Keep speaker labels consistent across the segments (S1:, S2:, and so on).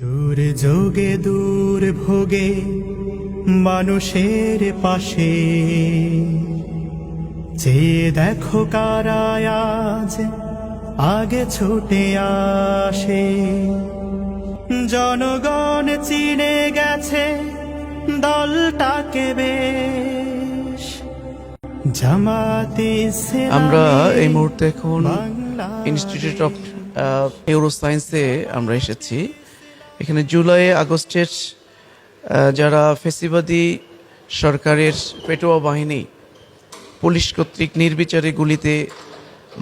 S1: দূর যোগে দূর ভোগে মানুষের পাশে। যে দেখো কারায় আজ আগে ছুটে আসে। জনগণ চিনে গেছে দলটাকে বেশ। জামাতে
S2: আমরা এই মুহূর্তে এখন ইনস্টিটিউট অফ নিউরো সায়েন্সে আমরা এসেছি। এখানে জুলাই, আগস্টের যারা ফেসিবাদী সরকারের পেটোয়া বাহিনী পুলিশ কর্তৃক নির্বিচারে গুলিতে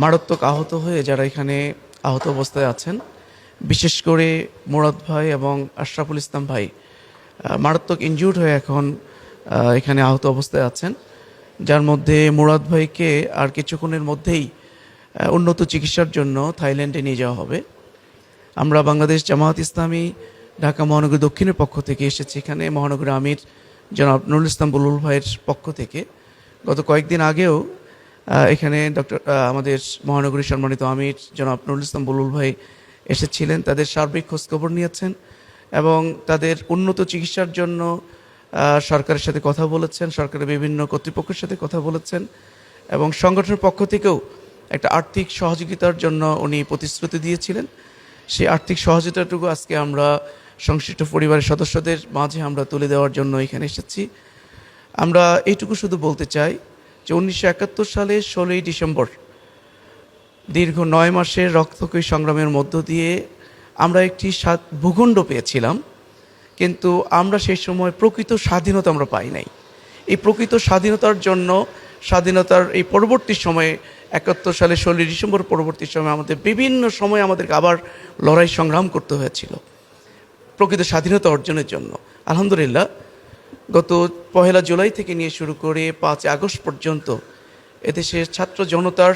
S2: মারাত্মক আহত হয়ে যারা এখানে আহত অবস্থায় আছেন, বিশেষ করে মোরাদ ভাই এবং আশরাফুল ইসলাম ভাই মারাত্মক ইনজুর্ড হয়ে এখন এখানে আহত অবস্থায় আছেন। যার মধ্যে মুরাদ ভাইকে আর কিছুক্ষণের মধ্যেই উন্নত চিকিৎসার জন্য থাইল্যান্ডে নিয়ে যাওয়া হবে। আমরা বাংলাদেশ জামায়াত ইসলামী ঢাকা মহানগর দক্ষিণের পক্ষ থেকে এসেছি এখানে, মহানগর আমির জনাব নুরুল ইসলাম বুলুল ভাইয়ের পক্ষ থেকে। গত কয়েকদিন আগেও এখানে ডক্টর আমাদের মহানগরী সম্মানিত আমির জনাব নুরুল ইসলাম বুলুল ভাই এসেছিলেন। তাদের সার্বিক খোঁজখবর নিয়েছেন এবং তাদের উন্নত চিকিৎসার জন্য সরকারের সাথে কথা বলেছেন, সরকারের বিভিন্ন কর্তৃপক্ষের সাথে কথা বলেছেন এবং সংগঠনের পক্ষ থেকেও একটা আর্থিক সহযোগিতার জন্য উনি প্রতিশ্রুতি দিয়েছিলেন। সেই আর্থিক সহযোগিতাটুকু আজকে আমরা সংশ্লিষ্ট পরিবারের সদস্যদের মাঝে আমরা তুলে দেওয়ার জন্য এখানে এসেছি। আমরা এইটুকু শুধু বলতে চাই যে উনিশশো একাত্তর সালে ষোলোই ডিসেম্বর দীর্ঘ নয় মাসের রক্তকয়ী সংগ্রামের মধ্য দিয়ে আমরা একটি স্বাদ ভূখণ্ড পেয়েছিলাম, কিন্তু আমরা সেই সময় প্রকৃত স্বাধীনতা আমরা পাই নাই। এই প্রকৃত স্বাধীনতার জন্য, স্বাধীনতার এই পরবর্তী সময়ে একাত্তর সালে ষোলোই ডিসেম্বর পরবর্তী সময় আমাদের বিভিন্ন সময় আমাদেরকে আবার লড়াই সংগ্রাম করতে হয়েছিল প্রকৃত স্বাধীনতা অর্জনের জন্য। আলহামদুলিল্লাহ, গত পহেলা জুলাই থেকে নিয়ে শুরু করে পাঁচ আগস্ট পর্যন্ত এদেশের ছাত্র জনতার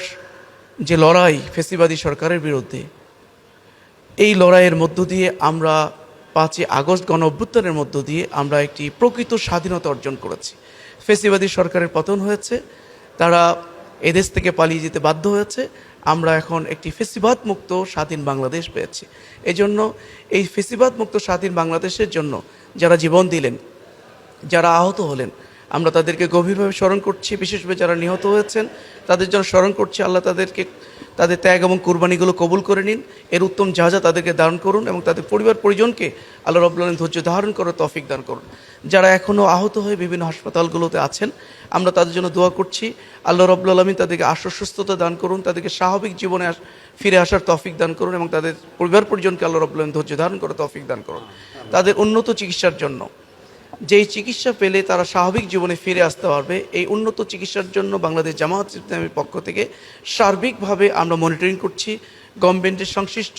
S2: যে লড়াই ফেসিবাদী সরকারের বিরুদ্ধে, এই লড়াইয়ের মধ্য দিয়ে আমরা পাঁচই আগস্ট গণ অভ্যুত্থানের মধ্য দিয়ে আমরা একটি প্রকৃত স্বাধীনতা অর্জন করেছি। ফেসিবাদী সরকারের পতন হয়েছে, তারা এদেশ থেকে পালিয়ে যেতে বাধ্য হয়েছে। আমরা এখন একটি ফেসিবাদ মুক্ত স্বাধীন বাংলাদেশ পেয়েছি। এজন্য এই ফেসিবাদ মুক্ত স্বাধীন বাংলাদেশের জন্য যারা জীবন দিলেন, যারা আহত হলেন আমরা তাদেরকে গভীরভাবে স্মরণ করছি, বিশেষভাবে যারা নিহত হয়েছেন, তাদের জন্য স্মরণ করছি, আল্লাহ তাদেরকে, তাদের ত্যাগ এবং কুরবানিগুলো কবুল করে নিন। এর উত্তম যা তাদেরকে দান করুন এবং তাদের পরিবার পরিজনকে আল্লাহ রব্লান ধৈর্য ধারণ করার তফিক দান করুন। যারা এখনও আহত হয়ে বিভিন্ন হাসপাতালগুলোতে আছেন, আমরা তাদের জন্য দোয়া করছি, আল্লাহ রব্লা আলমিন তাদেরকে আশ্বস্ততা দান করুন, তাদেরকে স্বাভাবিক জীবনে ফিরে আসার তফিক দান করুন এবং তাদের পরিবার পরিজনকে আল্লাহ রব্লান ধৈর্য ধারণ করার তফিক দান করুন। তাদের উন্নত চিকিৎসার জন্য যেই চিকিৎসা পেলে তারা স্বাভাবিক জীবনে ফিরে আসতে পারবে, এই উন্নত চিকিৎসার জন্য বাংলাদেশ জামায়াত ইসলামের পক্ষ থেকে সার্বিকভাবে আমরা মনিটরিং করছি। গভর্নমেন্টের সংশ্লিষ্ট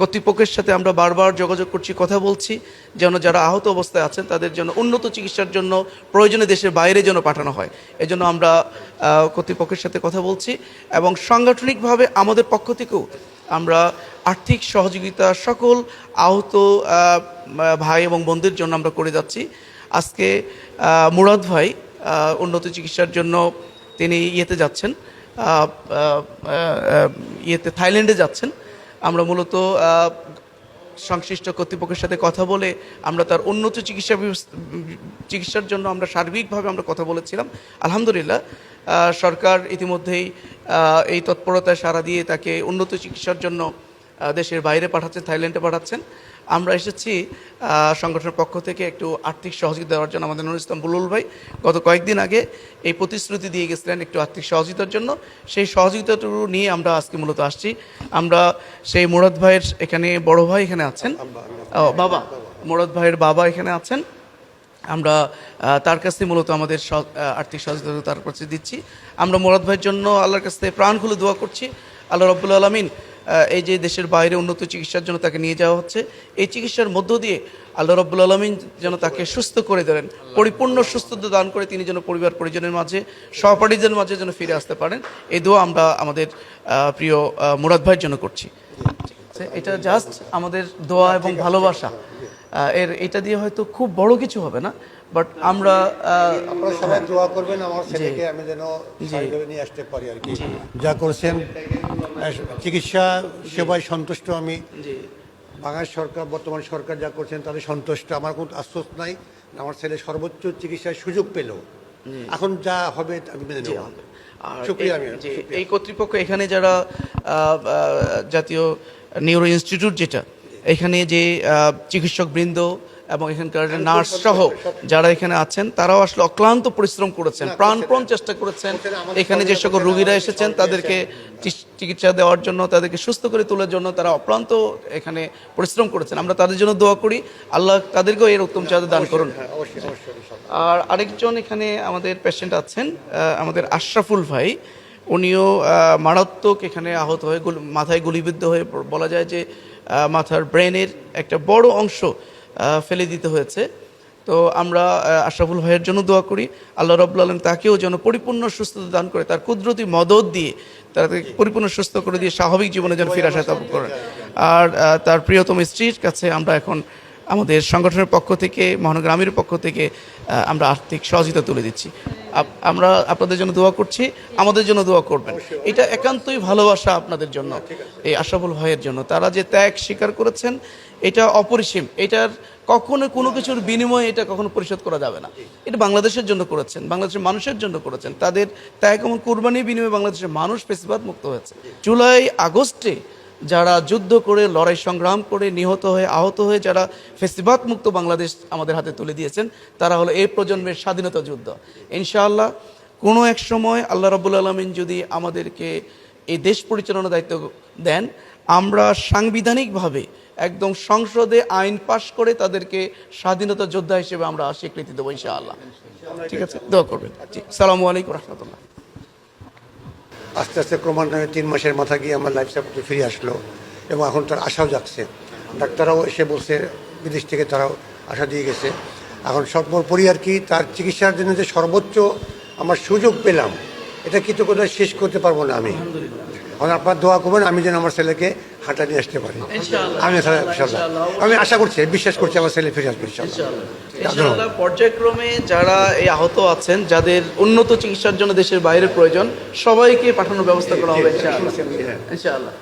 S2: কর্তৃপক্ষের সাথে আমরা বারবার যোগাযোগ করছি, কথা বলছি, যেন যারা আহত অবস্থায় আছেন তাদের জন্য উন্নত চিকিৎসার জন্য প্রয়োজনে দেশের বাইরে যেন পাঠানো হয়। এজন্য আমরা কর্তৃপক্ষের সাথে কথা বলছি এবং সাংগঠনিকভাবে আমাদের পক্ষ থেকেও আমরা আর্থিক সহযোগিতা সকল আহত ভাই এবং বোনদের জন্য আমরা করে যাচ্ছি। আজকে মুরাদ ভাই উন্নত চিকিৎসার জন্য তিনি ইয়েতে যাচ্ছেন ইয়েতে থাইল্যান্ডে যাচ্ছেন। আমরা মূলত সংশ্লিষ্ট কর্তৃপক্ষের সাথে কথা বলে আমরা তার উন্নত চিকিৎসা চিকিৎসার জন্য আমরা সার্বিকভাবে আমরা কথা বলেছিলাম। আলহামদুলিল্লাহ সরকার ইতিমধ্যেই এই তৎপরতায় সাড়া দিয়ে তাকে উন্নত চিকিৎসার জন্য দেশের বাইরে পাঠাচ্ছেন, থাইল্যান্ডে পাঠাচ্ছেন। আমরা এসেছি সংগঠনের পক্ষ থেকে একটু আর্থিক সহযোগিতা দেওয়ার জন্য আমাদের নুরুল বুলুল ভাই গত কয়েকদিন আগে এই প্রতিশ্রুতি দিয়ে গেছিলেন একটু আর্থিক সহযোগিতার জন্য। সেই সহযোগিতাটুকু নিয়ে আমরা আজকে মূলত আসছি। আমরা সেই মুরাদ ভাইয়ের এখানে বড় ভাই এখানে আছেন। বাবা, মুরাদ ভাইয়ের বাবা এখানে আছেন। আমরা তার কাছ মূলত আমাদের আর্থিক সহযোগিতা তার কাছে দিচ্ছি। আমরা মোরাদ ভাইয়ের জন্য আল্লাহর কাছ থেকে প্রাণ খুলে দোয়া করছি। আল্লাহ রব্বুল আলমিন এই যে দেশের বাইরে উন্নত চিকিৎসার জন্য তাকে নিয়ে যাওয়া হচ্ছে, এই চিকিৎসার মধ্য দিয়ে আল্লাহ রব্বুল আলমিন যেন তাকে সুস্থ করে দেন পরিপূর্ণ সুস্থতা দান করে তিনি যেন পরিবার পরিজনের মাঝে, সহপাঠীদের মাঝে যেন ফিরে আসতে পারেন, এই দোয়া আমরা আমাদের প্রিয় মুরাদ ভাইয়ের জন্য করছি। ঠিক এটা জাস্ট আমাদের দোয়া এবং ভালোবাসা। এর, এটা দিয়ে হয়তো খুব বড় কিছু হবে না বাট আমরা
S3: আপনারা সবাই দোয়া করবেন আমার ছেলেকে আমি যেন নিয়ে আসতে পারি আর কি। যা করছেন চিকিৎসা সেবায় সন্তুষ্ট আমি। বাংলাদেশ সরকার বর্তমান সরকার যা করছেন তাদের সন্তুষ্ট। আমার কোনো আশ্বস্ত নাই আমার ছেলে সর্বোচ্চ চিকিৎসার সুযোগ পেল। এখন যা হবে আমি মেনে নেব।
S2: এই- কর্তৃপক্ষ এখানে যারা জাতীয় নিউরো ইনস্টিটিউট যেটা এখানে যে আহ, চিকিৎসক বৃন্দ এবং এখানকার নার্স সহ যারা এখানে আছেন তারাও আসলে অক্লান্ত পরিশ্রম করেছেন প্রাণপণ চেষ্টা করেছেন। এখানে যে সকল রোগীরা এসেছেন তাদেরকে চিকিৎসা দেওয়ার জন্য তাদেরকে সুস্থ করে তোলার জন্য তারা অক্লান্ত এখানে পরিশ্রম করেছেন। আমরা তাদের জন্য দোয়া করি। আল্লাহ তাদেরকেও এর উত্তম চাঁদা দান করুন।
S3: হ্যাঁ।
S2: আর আরেকজন এখানে আমাদের পেশেন্ট আছেন আমাদের আশরাফুল ভাই। উনিও মারাত্মক এখানে আহত হয়ে মাথায় গুলিবিদ্ধ হয়ে বলা যায় যে মাথার ব্রেনের একটা বড় অংশ ফেলে দিতে হয়েছে। তো আমরা আশরাফুল ভাইয়ের জন্য দোয়া করি। আল্লাহ রব্লা আলম তাকেও যেন পরিপূর্ণ সুস্থতা দান করে, তার কুদরতি মদত দিয়ে তাকে পরিপূর্ণ সুস্থ করে দিয়ে স্বাভাবিক জীবনে যেন ফিরে আসা তাপ করেন আর তার প্রিয়তম স্ত্রীর কাছে আমরা এখন আমাদের সংগঠনের পক্ষ থেকে মহানগ্রামের পক্ষ থেকে আমরা আর্থিক সহযোগিতা তুলে দিচ্ছি। আমরা আপনাদের জন্য দোয়া করছি, আমাদের জন্য দোয়া করবেন। এটা একান্তই ভালোবাসা আপনাদের জন্য, এই আশরাফুল ভাইয়ের জন্য। তারা যে ত্যাগ স্বীকার করেছেন, এটা অপরিসীম। এটার কখনো কোনো কিছুর বিনিময়ে এটা কখনো পরিশোধ করা যাবে না। এটা বাংলাদেশের জন্য করেছেন, বাংলাদেশের মানুষের জন্য করেছেন। তাদের ত্যাগ এবং কোরবানির বিনিময়ে বাংলাদেশের মানুষ পেশিবাদ মুক্ত হয়েছে। জুলাই আগস্টে যারা যুদ্ধ করে, লড়াই সংগ্রাম করে নিহত হয়ে, আহত হয়ে যারা ফেসিবাদ মুক্ত বাংলাদেশ আমাদের হাতে তুলে দিয়েছেন, তারা হলো এই প্রজন্মের স্বাধীনতা যুদ্ধ। ইনশাআল্লাহ, কোনো এক সময় আল্লাহ রাবুল আলমিন যদি আমাদেরকে এই দেশ পরিচালনার দায়িত্ব দেন, আমরা সাংবিধানিকভাবে একদম সংসদে আইন পাশ করে তাদেরকে স্বাধীনতা যোদ্ধা হিসেবে আমরা স্বীকৃতি দেবো ইনশাআল্লাহ। ঠিক আছে? দোয়া করবেন। জি। সালামু আলাইকুম রহমতুল্লাহ।
S3: আস্তে আস্তে ক্রমান্বয়ে তিন মাসের মাথা গিয়ে আমার লাইফ সাপোর্টে ফিরে আসলো এবং এখন তার আশাও যাচ্ছে ডাক্তাররাও এসে বলছে, বিদেশ থেকে তারাও আশা দিয়ে গেছে। এখন সর্বোপরি আর কি তার চিকিৎসার জন্য যে সর্বোচ্চ আমার সুযোগ পেলাম, এটা কৃতজ্ঞতা শেষ করতে পারব না আমি? এখন আপনার দোয়া করবেন আমি যেন আমার ছেলেকে হাঁটা নিয়ে আসতে পারি। আমি আমি আশা করছি বিশ্বাস করছি আমার ছেলে ফিরে আসবে
S2: পর্যায়ক্রমে যারা এই আহত আছেন যাদের উন্নত চিকিৎসার জন্য দেশের বাইরে প্রয়োজন সবাইকে পাঠানোর ব্যবস্থা করা হবে ইনশাআল্লাহ।